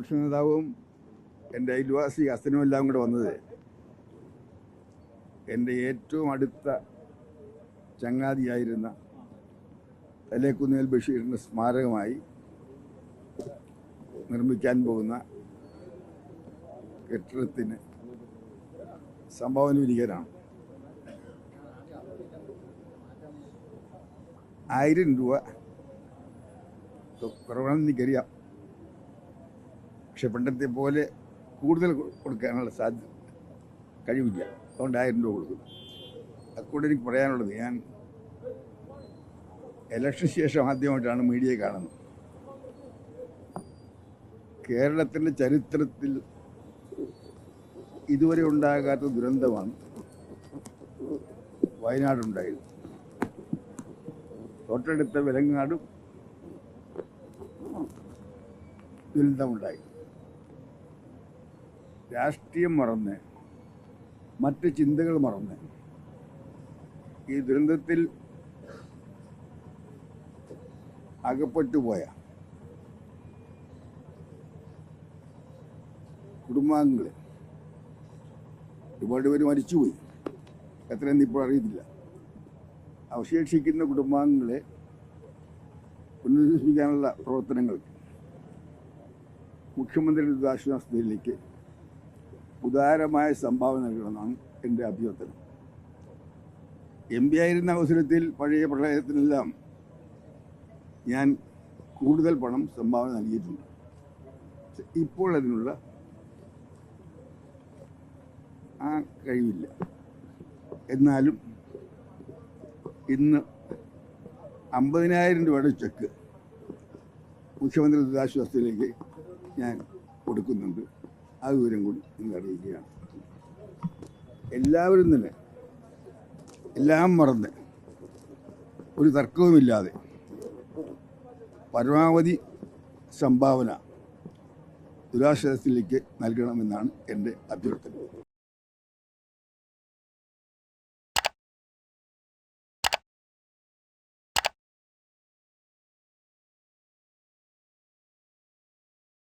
പ്രതിപക്ഷ നേതാവും എന്റെ അയൽവാസി ഹസനും എല്ലാം കൂടെ വന്നത് എന്റെ ഏറ്റവും അടുത്ത ചങ്ങാതിയായിരുന്ന തലേക്കുന്നേൽ ബഷീറിന്റെ സ്മാരകമായി നിർമ്മിക്കാൻ പോകുന്ന കെട്ടിടത്തിന് സംഭാവന വിധികരാണ് ആയിരം രൂപ കുറവാണെന്ന് എനിക്കറിയാം. പക്ഷെ പണ്ടത്തെ പോലെ കൂടുതൽ കൊടുക്കാനുള്ള സാധ്യത കഴിവില്ല. അതുകൊണ്ട് ആയിരം രൂപ കൊടുക്കും. അതുകൊണ്ട് എനിക്ക് പറയാനുള്ളത് ഞാൻ ഇലക്ഷൻ ശേഷം ആദ്യമായിട്ടാണ് മീഡിയയെ കാണുന്നത്. കേരളത്തിന്റെ ചരിത്രത്തിൽ ഇതുവരെ ഉണ്ടാകാത്ത ദുരന്തമാണ് വയനാടുണ്ടായത്. തൊട്ടടുത്ത വിലങ്ങാടും ദുരന്തമുണ്ടായി. രാഷ്ട്രീയം മറന്ന് മറ്റ് ചിന്തകൾ മറന്ന് ഈ ദുരന്തത്തിൽ അകപ്പെട്ടുപോയ കുടുംബാംഗങ്ങൾ ഒരുപാട് പേര് മരിച്ചുപോയി. എത്രയെന്ന് ഇപ്പോൾ അറിയത്തില്ല. അവശേഷിക്കുന്ന കുടുംബാംഗങ്ങളെ പുനരധിവസിപ്പിക്കാനുള്ള പ്രവർത്തനങ്ങൾ മുഖ്യമന്ത്രിയുടെ ദുരിതാശ്വാസ നിധിയിലേക്ക് ഉദാരമായ സംഭാവന നൽകണമെന്നാണ് എന്റെ അഭ്യർത്ഥന. എം പി ആയിരുന്ന അവസരത്തിൽ പഴയ പ്രളയത്തിനെല്ലാം ഞാൻ കൂടുതൽ പണം സംഭാവന നൽകിയിട്ടുണ്ട്. ഇപ്പോൾ അതിനുള്ള ആ കഴിവില്ല. എന്നാലും ഇന്ന് അമ്പതിനായിരം രൂപയുടെ ചെക്ക് മുഖ്യമന്ത്രി ദുരിതാശ്വാസത്തിലേക്ക് ഞാൻ കൊടുക്കുന്നുണ്ട്. ആ വിവരം കൂടി നിങ്ങൾ അറിയിക്കുകയാണ്. എല്ലാവരും തന്നെ എല്ലാം മറന്ന് ഒരു തർക്കവുമില്ലാതെ പരമാവധി സംഭാവന ദുരാശ്വാസത്തിലേക്ക് നൽകണമെന്നാണ് എന്റെ അഭ്യർത്ഥന.